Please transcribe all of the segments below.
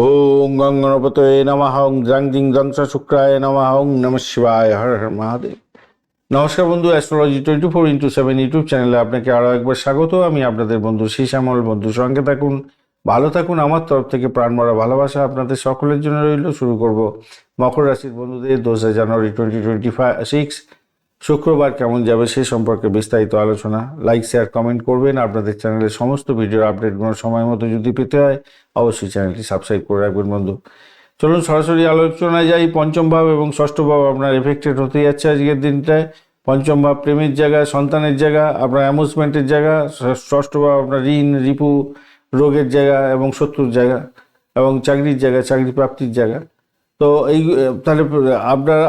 ওং গং গণপতয়ে নমঃ ওং জাং জিং জংস শুক্রায় নমঃ ওং নম শিবায় হর হর মহাদেব নমস্কার বন্ধু astrology twenty four into seven YouTube চ্যানেলে আপনাকে আরও একবার স্বাগত। আমি আপনাদের বন্ধু শ্যামল বন্ধু, সঙ্গে থাকুন, ভালো থাকুন। আমার তরফ থেকে প্রাণ মরা ভালোবাসা আপনাদের সকলের জন্য রইল। শুরু করব মকর রাশির বন্ধুদের, দোসরা জানুয়ারি টোয়েন্টি টোয়েন্টি ফাইভ সিক্স শুক্রবার কেমন যাবে সে সম্পর্কে বিস্তারিত আলোচনা। লাইক শেয়ার কমেন্ট করবেন। আপনাদের চ্যানেলের সমস্ত ভিডিওর আপডেটগুলো সময় মতো যদি পেতে হয়, অবশ্যই চ্যানেলটি সাবস্ক্রাইব করে রাখবেন, বন্ধু। চলুন সরাসরি আলোচনায় যাই। পঞ্চম ভাব এবং ষষ্ঠ ভাব আপনার এফেক্টেড হতে যাচ্ছে আজকের দিনটায়। পঞ্চম ভাব প্রেমের জায়গা, সন্তানের জায়গা, আপনার অ্যামুজমেন্টের জায়গা ষষ্ঠ ভাব আপনার ঋণ, রিপু, রোগের জায়গা এবং শত্রুর জায়গা এবং চাকরির জায়গা চাকরি প্রাপ্তির জায়গা। তো এই তাহলে আপনার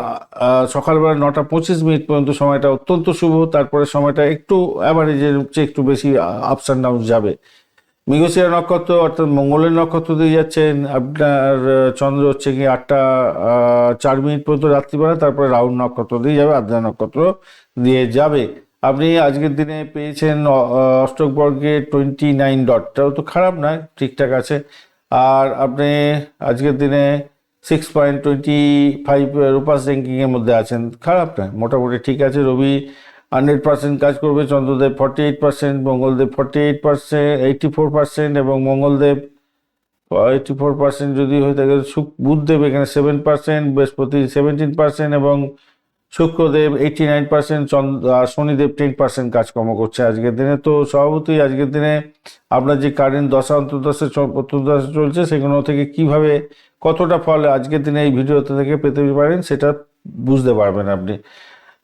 সকালবেলা নটা পঁচিশ মিনিট পর্যন্ত সময়টা অত্যন্ত শুভ, তারপরে সময়টা একটু অ্যাভারেজের চেয়ে একটু বেশি আপস অ্যান্ড ডাউন যাবে। মৃগশিরা নক্ষত্র অর্থাৎ মঙ্গলের নক্ষত্র দিয়ে যাচ্ছেন, আপনার চন্দ্র হচ্ছে কি আটটা চার মিনিট পর্যন্ত রাত্রিবেলা, তারপরে রাউন্ড নক্ষত্র দিয়ে যাবে, আদ্রা নক্ষত্র দিয়ে যাবে। আপনি আজকের দিনে পেয়েছেন অষ্টক বর্গে টোয়েন্টি নাইন ডটটাও তো খারাপ নয়, ঠিকঠাক আছে। আর আপনি আজকের দিনে সিক্স পয়েন্ট টোয়েন্টি ফাইভ রুপাস র্যাঙ্কিংয়ের মধ্যে আছেন। খারাপ নয় মোটামুটি ঠিক আছে। রবি হান্ড্রেড পার্সেন্ট কাজ করবে, Chandradev forty eight percent Mangaldev forty eight percent eighty four percent এবং মঙ্গলদেব এইটটি ফোর পার্সেন্ট যদি হয়ে থাকে সুখ বুধদেব এখানে seven percent Brihaspati seventeen percent এবং Shukradev eighty nine percent Shanidev ten percent কাজকর্ম করছে আজকের দিনে। তো স্বভাবতই আজকের দিনে আপনার যে কারেন্ট দশা, অন্তর্দশা, চ- অন্তর্দশা চলছে, সেগুলো থেকে কীভাবে, কতটা ফল আজকের দিনে এই ভিডিওতে থেকে পেতে পারেন, সেটা বুঝতে পারবেন আপনি।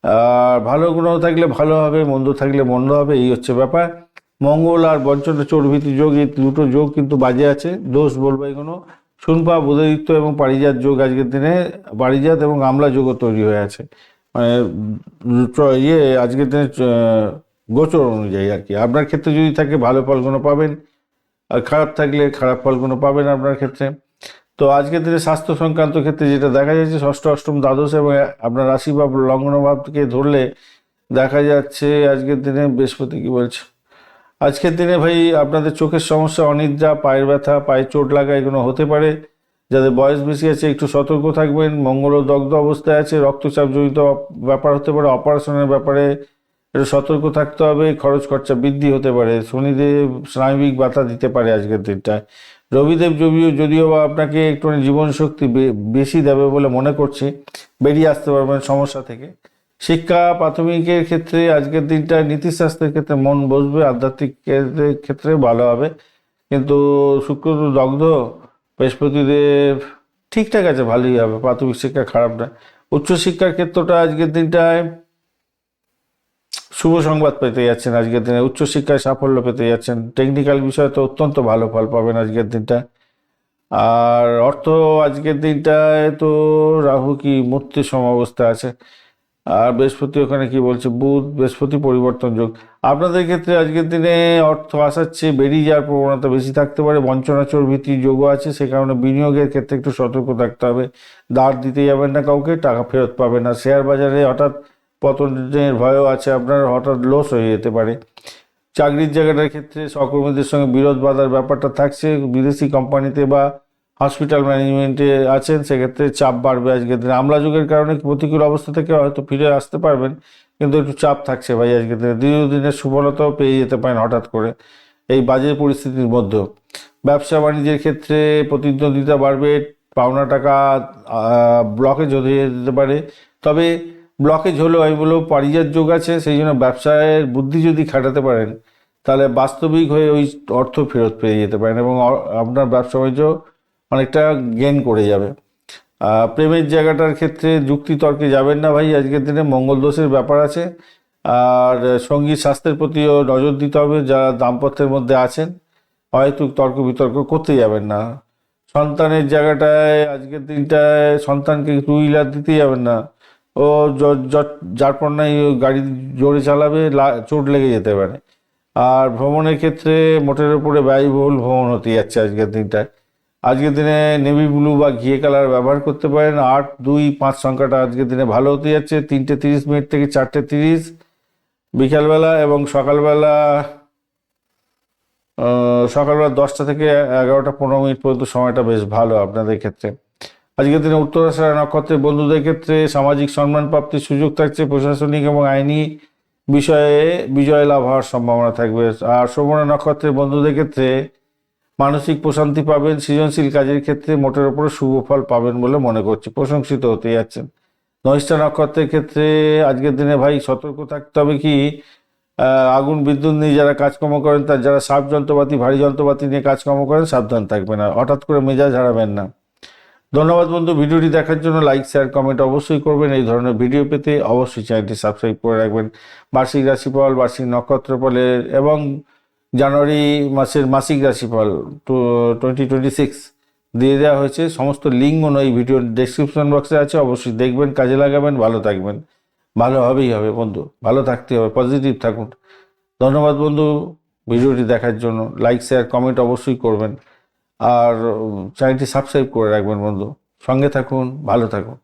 আর ভালো গুণ থাকলে ভালো হবে, মন্দ থাকলে মন্দ হবে, এই হচ্ছে ব্যাপার। মঙ্গল আর বঞ্চন চর্বিতি যোগ, এই দুটো যোগ কিন্তু বাজে আছে, দোষ বলব এগুলো শুনপা, বোধাদিত্য এবং পারিজাত যোগ আজকের দিনে, পারিজাত এবং আমলা যোগও তৈরি হয়ে আছে। মানে ইয়ে আজকের দিনে গোচর অনুযায়ী আর কি। আপনার ক্ষেত্রে যদি থাকে, ভালো ফলগুলো পাবেন। আর খারাপ থাকলে খারাপ ফলগুলো পাবেন আপনার ক্ষেত্রে। তো আজকের দিনে স্বাস্থ্য সংক্রান্ত ক্ষেত্রে যেটা দেখা যাচ্ছে, ষষ্ঠ, অষ্টম দ্বাদশ এবং আপনার রাশি বা লগ্ন ভাবকে ধরলে দেখা যাচ্ছে, আজকের দিনে বৃহস্পতি কি বলছে? আজকের দিনে ভাই, আপনাদের চোখের সমস্যা, অনিদ্রা, পায়ের ব্যথা, পায়ে চোট লাগা, এগুলো হতে পারে। যাদের বয়স বেশি আছে, একটু সতর্ক থাকবেন। মঙ্গল দগ্ধ অবস্থায় আছে, রক্তচাপ জড়িত ব্যাপার হতে পারে, অপারেশনের ব্যাপারে একটু সতর্ক থাকতে হবে, খরচ খরচা বৃদ্ধি হতে পারে। শনিদেব স্নায়বিক বাধা দিতে পারে আজকের দিনটায় রবিদেব যদিও যদিও বা আপনাকে একটু জীবন শক্তি বে- বেশি দেবে বলে মনে করছি, বেরিয়ে আসতে পারবেন সমস্যা থেকে। শিক্ষা, প্রাথমিকের ক্ষেত্রে আজকের দিনটা নীতিশাস্ত্রের ক্ষেত্রে মন বসবে আধ্যাত্মিক ক্ষেত্রে ভালো হবে। কিন্তু শুক্র দগ্ধ বৃহস্পতিদেব ঠিকঠাক আছে, ভালোই হবে, প্রাথমিক শিক্ষা খারাপ না উচ্চশিক্ষার ক্ষেত্রটা আজকের দিনটায় শুভ সংবাদ পেতে যাচ্ছেন আজকের দিনে। উচ্চশিক্ষায় সাফল্য পেতে যাচ্ছেন। টেকনিক্যাল বিষয়ে তো অত্যন্ত ভালো ফল পাবেন আজকের দিনটা। আর অর্থ আজকের দিনটায় তো রাহু কি মূর্তির সমাবস্থা আছে। আর বৃহস্পতি ওখানে কি বলছে? বুধ, বৃহস্পতি পরিবর্তন যোগ। আপনাদের ক্ষেত্রে আজকের দিনে অর্থ আসার চেয়ে বেরিয়ে যাওয়ার প্রবণতা বেশি থাকতে পারে। বঞ্চনাচর ভীতি যোগও আছে, সে কারণে বিনিয়োগের ক্ষেত্রে একটু সতর্ক থাকতে হবে। দাঁড় দিতে যাবেন না কাউকে, টাকা ফেরত পাবেন না। শেয়ার বাজারে হঠাৎ পতনের ভয়ও আছে আপনার, হঠাৎ লস হয়ে যেতে পারে। চাকরির জায়গাটার ক্ষেত্রে সহকর্মীদের সঙ্গে বিরোধ বাধার ব্যাপারটা থাকছে। বিদেশি কোম্পানিতে বা হসপিটাল ম্যানেজমেন্টে আছেন, সেক্ষেত্রে চাপ বাড়বে আজকের দিনে। আমলা যুগের কারণে প্রতিকূল অবস্থা থেকে হয়তো ফিরে আসতে পারবেন, কিন্তু একটু চাপ থাকছে ভাই আজকের দিনে। দীর্ঘদিনের সুফলতাও পেয়ে যেতে পারেন হঠাৎ করে এই বাজে পরিস্থিতির মধ্যেও। ব্যবসা বাণিজ্যের ক্ষেত্রে প্রতিদ্বন্দ্বিতা বাড়বে, পাওনা টাকা ব্লকেজ হয়ে যেতে পারে। তবে ব্লকেজ হলেও আমি বলব পারিজাত যোগ আছে, সেই জন্য ব্যবসায়ের বুদ্ধি যদি খাটাতে পারেন, তাহলে বাস্তবিক হয়ে ওই অর্থ ফেরত পেয়ে যেতে পারেন এবং আপনার ব্যবসা বাণিজ্য অনেকটা গেন করে যাবে। প্রেমের জায়গাটার ক্ষেত্রে যুক্তি তর্কে যাবেন না ভাই, আজকের দিনে মঙ্গল দোষের ব্যাপার আছে। আর সংগীত স্বাস্থ্যের প্রতিও নজর দিতে হবে, যারা দাম্পত্যের মধ্যে আছেন। হয়তো তর্ক বিতর্ক করতে যাবেন না। সন্তানের জায়গাটায় আজকের দিনটায় সন্তানকে টু হুইলার দিতে যাবেন না। ও য- য- যার পর নাই গাড়ি জোরে চালাবে চোট লেগে যেতে পারে। আর ভ্রমণের ক্ষেত্রে মোটের উপরে ব্যয়বহুল ভ্রমণ হতে যাচ্ছে আজকের দিনটায়। আজকের দিনে নেভি ব্লু বা ঘিয়ে কালার ব্যবহার করতে পারেন। আট, দুই, পাঁচ সংখ্যাটা আজকের দিনে ভালো হতে যাচ্ছে। তিনটে তিরিশ মিনিট থেকে চারটে তিরিশ। বিকালবেলা এবং সকালবেলা সকালবেলা দশটা থেকে এগারোটা পনেরো মিনিট পর্যন্ত সময়টা বেশ ভালো আপনাদের ক্ষেত্রে। আজকের দিনে উত্তরাশারা নক্ষত্রের বন্ধুদের ক্ষেত্রে সামাজিক সম্মান প্রাপ্তির সুযোগ থাকছে। প্রশাসনিক এবং আইনি বিষয়ে বিজয় লাভ হওয়ার সম্ভাবনা থাকবে। আর শ্রবণ নক্ষত্রের বন্ধুদের ক্ষেত্রে মানসিক প্রশান্তি পাবেন, সৃজনশীল কাজের ক্ষেত্রে মোটের ওপরে শুভ ফল পাবেন বলে মনে করছি। প্রশংসিত হতে যাচ্ছেন। নয়ষ্ঠা নক্ষত্রের ক্ষেত্রে আজকের দিনে ভাই সতর্ক থাকতে হবে কি আগুন, বিদ্যুৎ নিয়ে যারা কাজকর্ম করেন, তার যারা সাপ যন্ত্রপাতি, ভারী যন্ত্রপাতি নিয়ে কাজকর্ম করেন, সাবধান থাকবেন আর হঠাৎ করে মেজাজ হারাবেন না। ধন্যবাদ বন্ধু, ভিডিওটি দেখার জন্য লাইক, শেয়ার, কমেন্ট অবশ্যই করবেন। এই ধরনের ভিডিও পেতে অবশ্যই চ্যানেলটি সাবস্ক্রাইব করে রাখবেন। বার্ষিক রাশিফল, বার্ষিক নক্ষত্রফলের এবং জানুয়ারি মাসের মাসিক রাশিফল টু টোয়েন্টি টোয়েন্টি সিক্স দিয়ে দেওয়া হয়েছে। সমস্ত লিঙ্ক মনে এই ভিডিওর ডেসক্রিপশন বক্সে আছে। অবশ্যই দেখবেন, কাজে লাগাবেন, ভালো থাকবেন। ভালো হবেই হবে বন্ধু। ভালো থাকতে হবে পজিটিভ থাকুন। ধন্যবাদ বন্ধু ভিডিওটি দেখার জন্য। লাইক শেয়ার কমেন্ট অবশ্যই করবেন। আর চ্যানেলটি সাবস্ক্রাইব করে রাখবেন বন্ধু। সঙ্গে থাকুন, ভালো থাকুন।